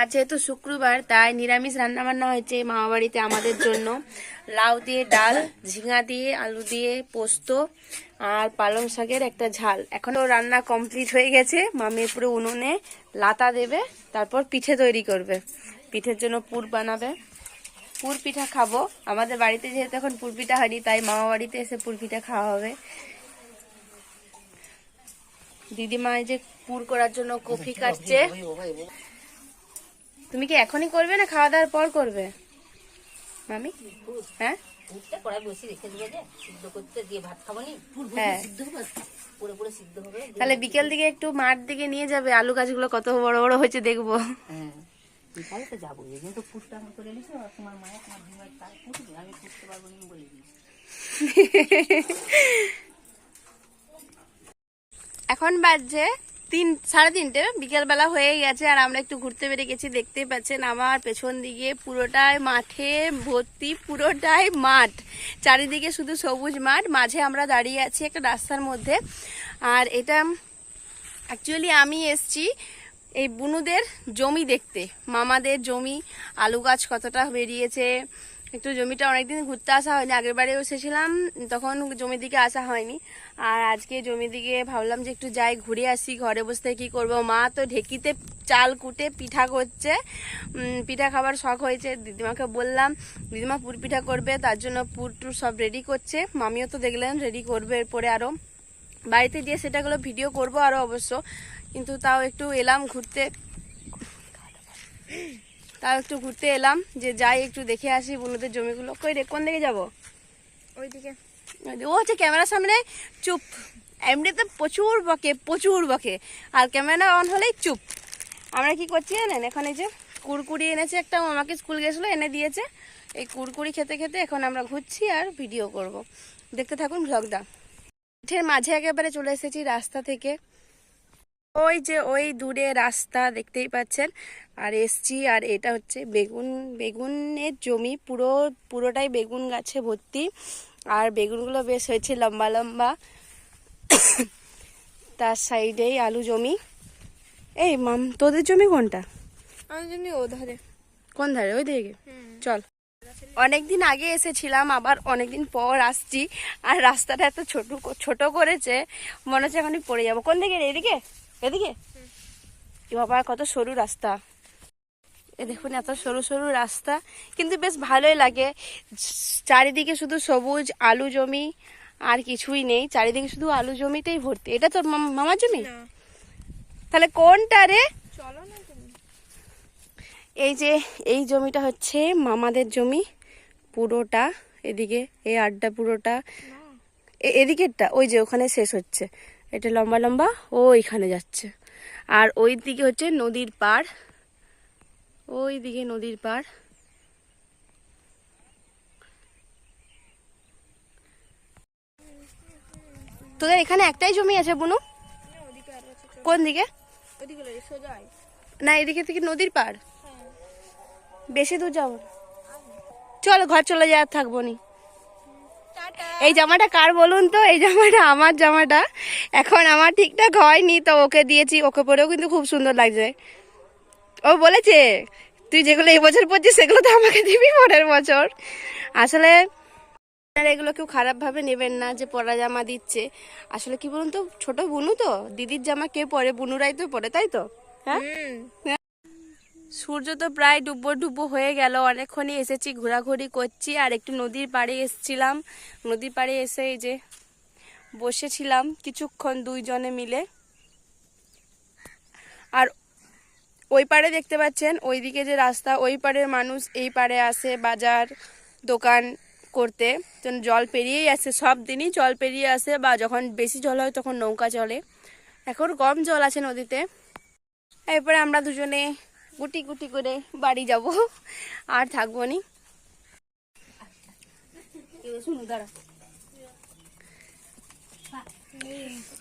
আজ যেহেতু শুক্রবার তাই নিরামিষ রান্নাবান্না হয়েছে মামা বাড়িতে আমাদের জন্য। লাউ দিয়ে ডাল ঝিঙা দিয়ে আলু দিয়ে পোস্ত আর পালং শাকের একটা ঝাল। এখনও রান্না কমপ্লিট হয়ে গেছে। মামি পুরো উনুনে লাতা দেবে তারপর পিঠে তৈরি করবে। পিঠের জন্য পুর বানাবে। পুর পিঠা খাব। আমাদের বাড়িতে যেহেতু এখন পুর পিঠা হয়নি তাই মামা বাড়িতে এসে পুর পিঠা খাওয়া হবে। দিদিমা এই যে পুর করার জন্য কফি কাটছে। তুমি কি এখনই করবে না খাওয়া দাওয়ার পর করবে? মামি? হ্যাঁ? দুধটা কড়াই বসিয়ে রেখে দেবে যে সিদ্ধ করতে দিয়ে ভাত খাব নি হ্যাঁ। পুরো পুরো সিদ্ধ হবে। তাহলে বিকেল দিকে একটু মাঠ দিকে নিয়ে যাবে আলু গাছগুলো কত বড় বড় হয়েছে দেখব। হ্যাঁ বিকালে তো যাব এই কিন্তু আমার করে নিছো আর তোমার মায়ের তোমার দিমাগ তার পুষবে আমি পুষতে পারব না বলে দিয়েছি। এখন বাজছে তিন, সাড়ে তিনটে, বিকেলবেলা হয়ে গেছে আর আমরা একটু ঘুরতে বেরিয়ে গেছি, দেখতে পাচ্ছেন আমার পেছন দিকে পুরোটাই মাঠে ভর্তি, পুরোটাই মাঠ। চারিদিকে শুধু সবুজ মাঠ, মাঝে আমরা দাঁড়িয়ে আছি একটা রাস্তার মধ্যে। আর এটা অ্যাকচুয়ালি আমি এসছি এই বুনুদের জমি দেখতে। মামাদের জমি, আলু গাছ কতটা বেরিয়েছে একটু জমিটা অনেকদিন ঘুরতে আসা হয়নি, আগের বারেও এসেছিলাম, তখন জমির দিকে আসা হয়নি। আর আজকে জমির দিকে ভাবলাম যে একটু যাই, ঘুরে আসি, ঘরে বসে থেকে কি করব? মা তো ঢেকিতে চাল কুটে পিঠা করছে। পিঠা খাবার শখ হয়েছে, দিদিমাকে বললাম, দিদিমা পুর পিঠা করবে, তার জন্য পুর টুর সব রেডি করছে। মামিও তো দেখলেন রেডি করবে এরপরে আরও বাড়িতে গিয়ে সেটাগুলো ভিডিও করব আরও অবশ্য, কিন্তু তাও একটু এলাম ঘুরতে। তাও একটু ঘুরতে এলাম যে যাই একটু দেখে আসি বুনুদের জমিগুলো। কই রে কোন দিকে যাব? ওইদিকে। ও হচ্ছে ক্যামেরার সামনে চুপ। এমনিতে প্রচুর বকে প্রচুর বকে। আর ক্যামেরা অন হলেই চুপ। আমরা কি করছি জানেন? এখানে যে কুরকুরি এনেছে একটা আমাকে স্কুল গেছিল এনে দিয়েছে। এই কুরকুরি খেতে খেতে এখন আমরা ঘুরছি আর ভিডিও করব। দেখতে থাকুন ভ্লগটা মাঠের মাঝে একেবারে চলে এসেছি রাস্তা থেকে। ওই যে ওই দূরে রাস্তা দেখতেই পাচ্ছেন। আর এসছি আর এটা হচ্ছে বেগুন বেগুনের জমি পুরো পুরোটাই বেগুন গাছে ভর্তি। আর বেগুনগুলো বেশ হয়েছে লম্বা লম্বা। তার সাইডেই আলু জমি। এই মাম তোদের জমি কোনটা? ও ধারে। কোন ধারে? ওই দিকে। চল। অনেকদিন আগে এসেছিলাম আবার অনেকদিন পর আসছি। আর রাস্তাটা এত ছোট ছোট করেছে মনে হচ্ছে এখনই পড়ে যাব। কোন দিকে? এদিকে? এদিকে? বাবা কত সরু রাস্তা। এ দেখুন এত সরু সরু রাস্তা। কিন্তু বেশ ভালোই লাগে। চারিদিকে শুধু সবুজ আলু জমি আর কিছুই নেই। চারিদিকে শুধু আলু জমিতেই ভর্তি। এটা তোর মামার জমি? তাহলে কোনটা রে? চলো না এই যে এই জমিটা হচ্ছে মামাদের জমি। পুরোটা। এদিকে এই আড্ডা পুরোটা। এদিকেরটা ওই যে ওখানে শেষ হচ্ছে। এটা লম্বা লম্বা ও এখানে যাচ্ছে। আর ওই দিকে হচ্ছে নদীর পাড়। ওই দিকে নদীর পাড়। তোদের এখানে একটাই জমি আছে বুনু। কোন দিকে? না এদিকে থেকে নদীর পাড়? বেশি দূর যাব। চল ঘর চলে যাওয়ার থাকব নি। এই জামাটা কার বলুন তো? এই জামাটা আমার জামাটা। এখন আমার ঠিকঠাক হয়নি তো ওকে দিয়েছি। ওকে পরেও কিন্তু খুব সুন্দর লাগছে। ও বলেছে তুই যেগুলো এই বছর পরছিস সেগুলো তো আমাকে দিবি পরের বছর। আসলে আপনারা এগুলো কেউ খারাপভাবে নেবেন না যে পরা জামা দিচ্ছে। আসলে কি বলুন তো ছোট বুনু তো। দিদির জামা কে পরে? বুনুরাই তো পরে তাই তো? হ্যাঁ? সূর্য তো প্রায় ডুবো ডুবো হয়ে গেল। অনেকক্ষণই এসেছি, ঘোরাঘুরি করছি আর একটু নদীর পাড়ে এসেছিলাম। নদীর পাড়ে এসে এই যে বসেছিলাম কিছুক্ষণ দুইজনে মিলে। আর ওই পাড়ে দেখতে পাচ্ছেন, ওইদিকে যে রাস্তা, ওই পাড়ের মানুষ এই পাড়ে আসে বাজার, দোকান করতে। তো জল পেরিয়েই আসে, সব দিনই জল পেরিয়ে আসে বা যখন বেশি জল হয় তখন নৌকা চলে। এখন কম জল আছে নদীতে। এরপরে আমরা দুজনে গুটি গুটি করে বাড়ি যাব। আর থাকব নি।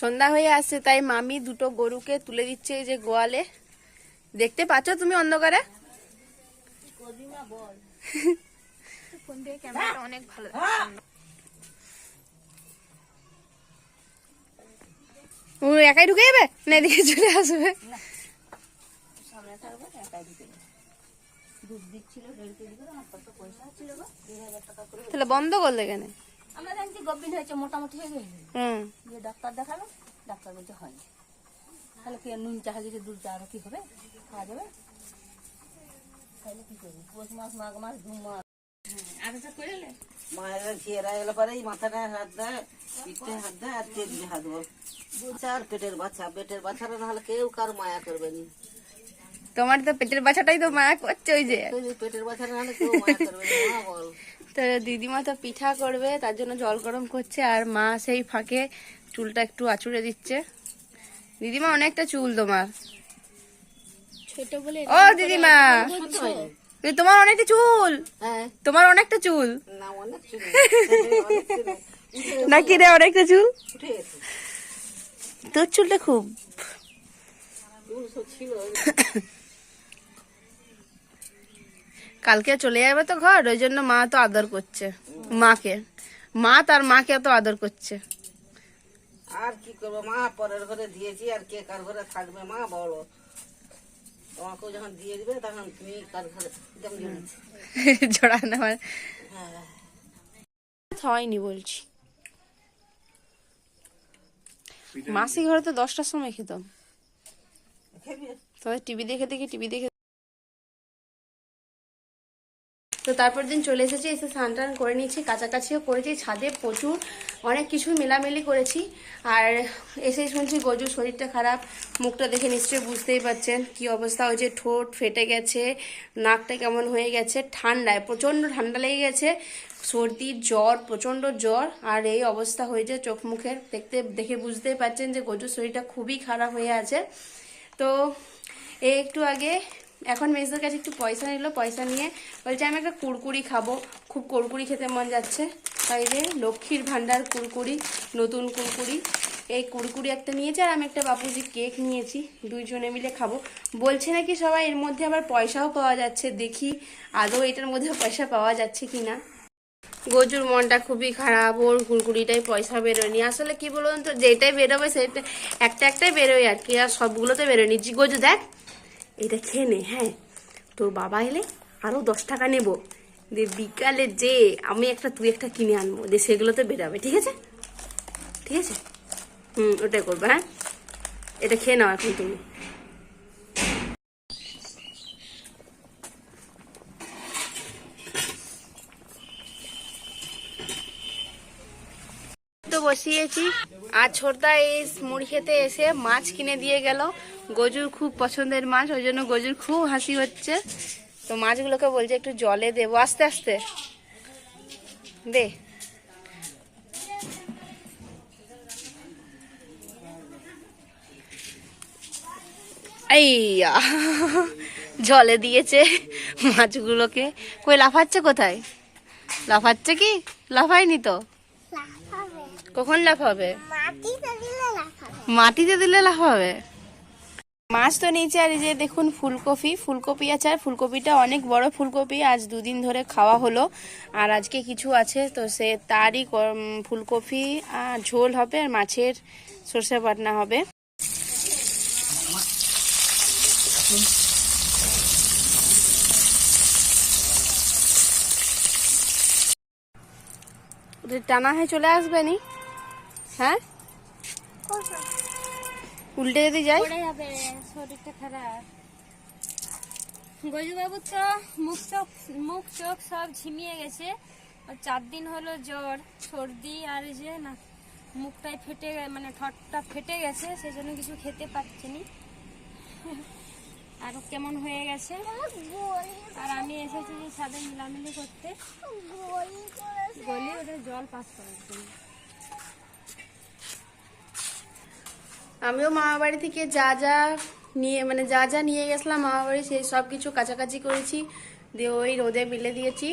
সন্ধ্যা হয়ে আসছে, তাই মামি দুটো গরুকে তুলে দিচ্ছে যে গোয়ালে। দেখতে পাচ্ছ তুমি অন্ধকারে? অনেক ভালো একাই ঢুকে যাবে? না, এদিকে চলে আসবে। সামনে থাকবে একাই দিতে দুধ দিচ্ছিল দেড় কেজি আমার কত পয়সা ছিল গো দেড় হাজার টাকা করে তাহলে বন্ধ করলে কেন? আমরা জানছি গভীর হয়েছে মোটামুটি হয়ে গেছে। হুম। যে ডাক্তার দেখাল ডাক্তার বলছে হয়নি। তাহলে কি নুন চাহা গেছে দুধ চা আরও কি হবে? খাওয়া যাবে? তাহলে কি করবি? পৌষ মাস মাঘ মাস দু মাস। আগে করে মায়েরা ছেঁড়া এলে পরে এই মাথাটায় হাত দেয় পিঠে হাত দেয় আর দিয়ে হাত বল বাচ্চা আর পেটের বাচ্চা পেটের বাচ্চারা নাহলে কেউ কার মায়া করবে না। তোমার তো পেটের বাছাটাই তো মায়া করছে ওই যে। পেটের তো দিদিমা তো পিঠা করবে তার জন্য জল গরম করছে আর মা সেই ফাঁকে চুলটা একটু আঁচড়ে দিচ্ছে। দিদিমা অনেকটা চুল তোমার। ও দিদিমা। তুমি তোমার অনেকটা চুল। হ্যাঁ। তোমার অনেকটা চুল। নাকি রে অনেকটা চুল? তোর চুলটা খুব। ছিল। কালকে চলে যাবে তো ঘর ওই জন্য মা তো আদর করছে মাকে। মা তার মাকে এত আদর করছে। আর কি করব? মা পরের ঘরে দিয়েছি আর কে কার ঘরে থাকবে মা বলো। তোমাকেও যখন দিয়ে দিবে তখন তুমি কার ঘরে কেমন জড়া নেওয়ার হ্যাঁ। হয়নি বলছি। মাসি ঘরে তো দশটার সময় খেতাম। তবে টিভি দেখে দেখে টিভি দেখে তো তারপর দিন চলে এসেছি, এসে স্নান টান করে নিয়েছি, কাছাকাছিও করেছি, ছাদে প্রচুর, অনেক কিছু মেলামেলি করেছি। আর এসে শুনছি গজুর শরীরটা খারাপ, মুখটা দেখে নিশ্চয়ই বুঝতেই পারছেন কি অবস্থা হয়েছে, ঠোঁট ফেটে গেছে, নাকটা কেমন হয়ে গেছে, ঠান্ডায়, প্রচণ্ড ঠান্ডা লেগে গেছে সর্দি জ্বর, প্রচণ্ড জ্বর, আর এই অবস্থা হয়েছে চোখ মুখের, দেখতে, দেখে বুঝতেই পারছেন যে গজুর শরীরটা খুবই খারাপ হয়ে আছে। তো এই একটু আগে এখন মেজদের কাছে একটু পয়সা নিল, পয়সা নিয়ে বলছে, আমি একটা কুরকুরি খাব। খুব কুরকুরি খেতে মন যাচ্ছে। তাই যে লক্ষ্মীর ভান্ডার কুরকুরি নতুন কুরকুরি এই কুরকুরি একটা নিয়েছে আর আমি একটা বাপুজি কেক নিয়েছি। দুইজনে মিলে খাব। বলছে নাকি সবাই এর মধ্যে আবার পয়সাও পাওয়া যাচ্ছে। দেখি আদৌ এটার মধ্যে পয়সা পাওয়া যাচ্ছে কি না গজুর মনটা খুবই খারাপ। ওর কুরকুরিটাই পয়সা বেরোয়নি। আসলে কি বলুন তো, যেটাই বেরোবে সেটা একটা একটাই বেরোয় আর কি, আর সবগুলোতে বেরোয়নি। গজু দেখ। এটা খেয়ে নে হ্যাঁ। তোর বাবা এলে আরও দশ টাকা নেব। দিয়ে বিকালে যে আমি একটা, তুই একটা কিনে আনব। দিয়ে সেগুলোতে বেরাবে, ঠিক আছে? ঠিক আছে? হুম, ওটাই করবে হ্যাঁ? এটা খেয়ে নাও এখন তুমি। তো বসিয়েছি। আর ছোটদা এই মুড়ি খেতে এসে মাছ কিনে দিয়ে গেল। গজুর খুব পছন্দের মাছ ওই জন্য গজুর খুব হাসি হচ্ছে। তো মাছগুলোকে বলছে একটু জলে দেবো আস্তে আস্তে। দে। জলে দিয়েছে মাছগুলোকে। কই লাফাচ্ছে কোথায়? লাফাচ্ছে কি? লাফায়নি তো? কখন লাফাবে। মাটিতে দিলে লাফাবে? মাছ তো নিচে আর এই যে দেখুন ফুলকপি। ফুলকপি আছে আর ফুলকপিটা অনেক বড় ফুলকপি, আজ দুদিন ধরে খাওয়া হলো। আর আজকে কিছু আছে, তো সে তারই ফুলকপি আর ঝোল হবে আর মাছের সর্ষে বাটনা হবে। টানা হয়ে চলে আসবে নি? হ্যাঁ? উল্টে যদি যাই। শরীরটা খারাপ। গজুবাবু তো মুখ চোখ মুখ চোখ সব ঝিমিয়ে গেছে। ওর চার দিন হলো জ্বর, সর্দি আর যে না, মুখটাই ফেটে মানে ঠটটা ফেটে গেছে সেই জন্য কিছু খেতে পারছে নি আর কেমন হয়ে গেছে? আর আমি এসেছি যে সাথে মিলামিলি করতে। গলি ওটা জল পাস করার জন্য। আমিও মামা বাড়ি থেকে যা যা নিয়ে মানে যা যা নিয়ে গেছিলাম মামা বাড়ি, সেই সব কিছু কাছাকাছি করেছি। দিয়ে ওই রোদে মিলে দিয়েছি।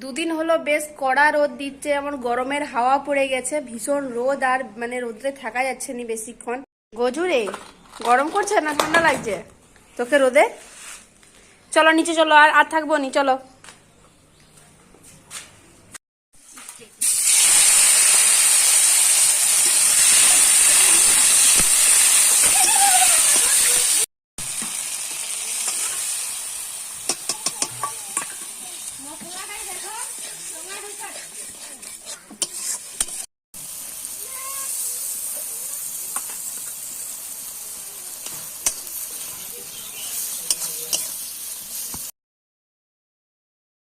দুদিন হলো বেশ কড়া রোদ দিচ্ছে, এমন গরমের হাওয়া পড়ে গেছে, ভীষণ রোদ, আর মানে রোদে থাকা যাচ্ছে না বেশিক্ষণ। গজুরে, গরম করছে না ঠান্ডা লাগছে তোকে রোদে? চলো, নিচে চলো, আর আর থাকব নি, চলো।